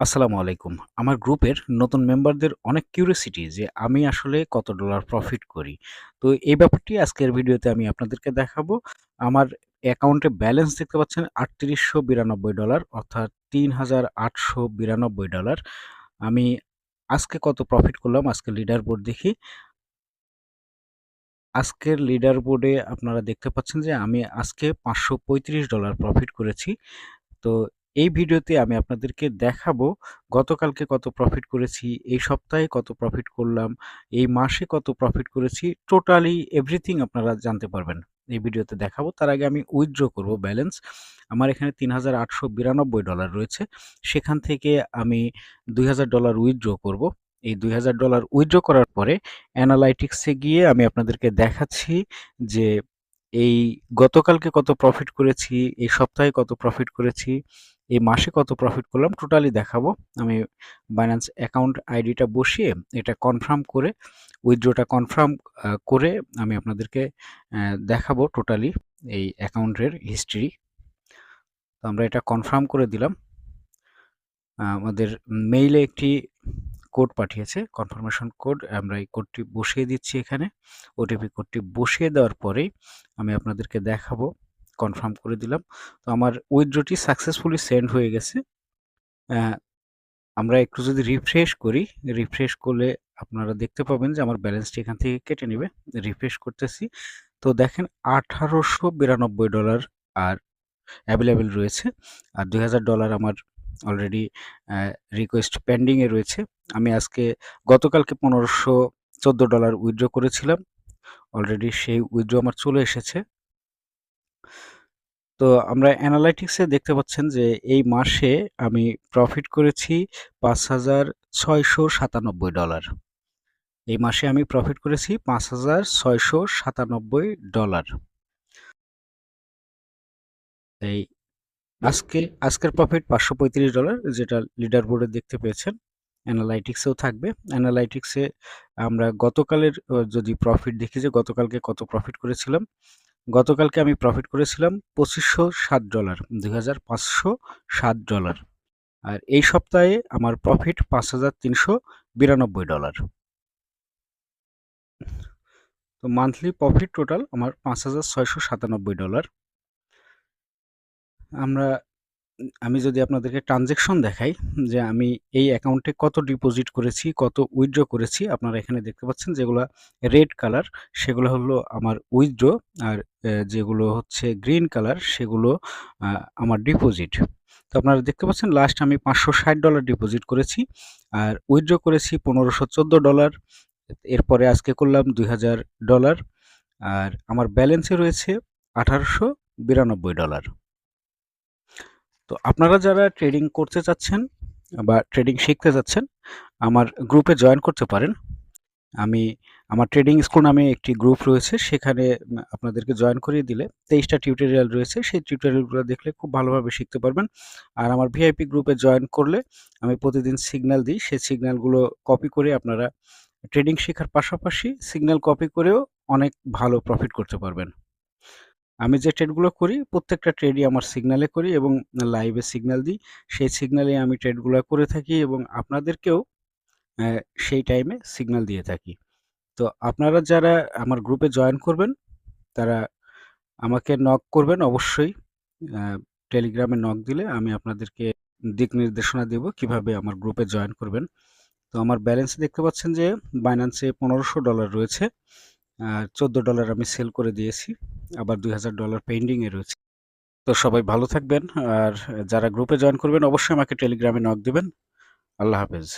আসসালামু আলাইকুম। আমার গ্রুপের নতুন মেম্বারদের অনেক কিউরিওসিটি যে আমি আসলে কত ডলার প্রফিট করি। তো এই ব্যাপারটি আজকের ভিডিওতে আমি আপনাদেরকে দেখাবো। আমার অ্যাকাউন্টে ব্যালেন্স দেখতে পাচ্ছেন $৩৮৯২ অর্থাৎ $৩,৮৯২ আমি আজকে কত প্রফিট করলাম আজকে লিডার বোর্ড দেখি। আজকের লিডার বোর্ডে আপনারা দেখতে পাচ্ছেন যে আমি আজকে $৫৩৫ প্রফিট করেছি। তো এই ভিডিওতে আমি আপনাদেরকে দেখাবো গতকালকে কত প্রফিট করেছি, এই সপ্তাহে কত প্রফিট করলাম, এই মাসে কত প্রফিট করেছি, টোটালি এভরিথিং আপনারা জানতে পারবেন। এই ভিডিওতে দেখাবো। তার আগে আমি উইথড্র করব ব্যালেন্স। আমার এখানে $৩,৮৯২ রয়েছে। সেখান থেকে আমি $২,০০০ উইথড্র করব। এই $২,০০০ উইথড্র করার পরে অ্যানালাইটিক্সে গিয়ে আমি আপনাদেরকে দেখাচ্ছি যে এই গতকালকে কত প্রফিট করেছি, এই সপ্তাহে কত প্রফিট করেছি, এই মাসে কত প্রফিট করলাম টোটালি দেখাবো। আমি বাইন্যান্স অ্যাকাউন্ট আইডিটা বসিয়ে এটা কনফার্ম করে উইথড্রটা কনফার্ম করে আমি আপনাদেরকে দেখাবো টোটালি এই অ্যাকাউন্টের হিস্ট্রি। তো আমরা এটা কনফার্ম করে দিলাম। আমাদের মেইলে একটি কোড পাঠিয়েছে কনফার্মেশন কোড আমরা এই কোডটি বসিয়ে দিচ্ছি এখানে ওটিপি কোডটি বসিয়ে দেওয়ার পরেই আমি আপনাদেরকে দেখাবো কনফার্ম করে দিলাম। তো আমার উইথড্রটি সাকসেসফুলি সেন্ড হয়ে গেছে। আমরা একটু যদি রিফ্রেশ করি রিফ্রেশ করলে আপনারা দেখতে পাবেন যে আমার ব্যালেন্সটি এখান থেকে কেটে নেবে। রিফ্রেশ করতেছি। তো দেখেন আঠারোশো বিরানব্বই ডলার আর অ্যাভেলেবেল রয়েছে। আর দুই হাজার ডলার আমার অলরেডি রিকোয়েস্ট পেন্ডিংয়ে রয়েছে। আমি আজকে গতকালকে পনেরোশো চোদ্দ ডলার উইথড্র করেছিলাম। অলরেডি সেই উইথড্র আমার চলে এসেছে। তো আমরা অ্যানালাইটিক্সে দেখতে পাচ্ছেন যে এই মাসে আমি প্রফিট করেছি পাঁচ হাজার ছয়শো সাতানব্বই ডলার এই মাসে আমি প্রফিট করেছি পাঁচ হাজার ছয়শো সাতানব্বই ডলার এই আজকে, আজকের প্রফিট পাঁচশো পঁয়ত্রিশ ডলার যেটা লিডার বোর্ডে দেখতে পেয়েছেন। অ্যানালাইটিক্সেও থাকবে। অ্যানালাইটিক্সে আমরা গতকালের যদি প্রফিট দেখি যে গতকালকে কত প্রফিট করেছিলাম গতকালকে আমি প্রফিট করেছিলাম পঁচিশশো সাত ডলার দুই হাজার পাঁচশো সাত ডলার আর এই সপ্তাহে আমার প্রফিট পাঁচ হাজার তিনশো বিরানব্বই ডলার তো মান্থলি প্রফিট টোটাল আমার পাঁচ হাজার ছয়শো সাতানব্বই ডলার আমরা আমি যদি আপনাদেরকে ট্রানজেকশন দেখাই, যে আমি এই অ্যাকাউন্টে কত ডিপোজিট করেছি, কত উইথড্র করেছি, আপনারা এখানে দেখতে পাচ্ছেন যেগুলো রেড কালার সেগুলো হলো আমার উইথড্র আর যেগুলো হচ্ছে গ্রিন কালার সেগুলো আমার ডিপোজিট তো আপনারা দেখতে পাচ্ছেন লাস্ট আমি পাঁচশো ষাট ডলার ডিপোজিট করেছি, আর উইথড্র করেছি পনেরোশো ডলার এরপরে আজকে করলাম দুই হাজার ডলার আর আমার ব্যালেন্সে রয়েছে আঠারোশো বিরানব্বই ডলার তো আপনারা যারা ট্রেডিং করতে চাচ্ছেন বা ট্রেডিং শিখতে যাচ্ছেন, আমার গ্রুপে জয়েন করতে পারেন। আমি, আমার ট্রেডিং স্কুল নামে একটি গ্রুপ রয়েছে, সেখানে আপনাদেরকে জয়েন করিয়ে দিলে তেইশটা টিউটোরিয়াল রয়েছে, সেই টিউটোরিয়ালগুলো দেখলে খুব ভালোভাবে শিখতে পারবেন। আর আমার ভিআইপি গ্রুপে জয়েন করলে আমি প্রতিদিন সিগন্যাল দিই, সেই সিগন্যালগুলো কপি করে আপনারা ট্রেডিং শেখার পাশাপাশি সিগন্যাল কপি করেও অনেক ভালো প্রফিট করতে পারবেন। আমি যে ট্রেডগুলো করি, প্রত্যেকটা ট্রেডই আমার সিগনালে করি এবং লাইভে সিগন্যাল দিই। সেই সিগনালে আমি ট্রেডগুলো করে থাকি এবং আপনাদেরকেও সেই টাইমে সিগন্যাল দিয়ে থাকি। তো আপনারা যারা আমার গ্রুপে জয়েন করবেন, তারা আমাকে নক করবেন অবশ্যই। টেলিগ্রামে নক দিলে আমি আপনাদেরকে দিক নির্দেশনা দেব কীভাবে আমার গ্রুপে জয়েন করবেন। তো আমার ব্যালেন্স দেখতে পাচ্ছেন যে বাইন্যান্সে পনেরোশো ডলার রয়েছে, আর চোদ্দ ডলার আমি সেল করে দিয়েছি। আবার দুই হাজার ডলার পেন্ডিংয়ে রয়েছে। তো সবাই ভালো থাকবেন, আর যারা গ্রুপে জয়েন করবেন, অবশ্যই আমাকে টেলিগ্রামে নক দেবেন। আল্লাহ হাফেজ।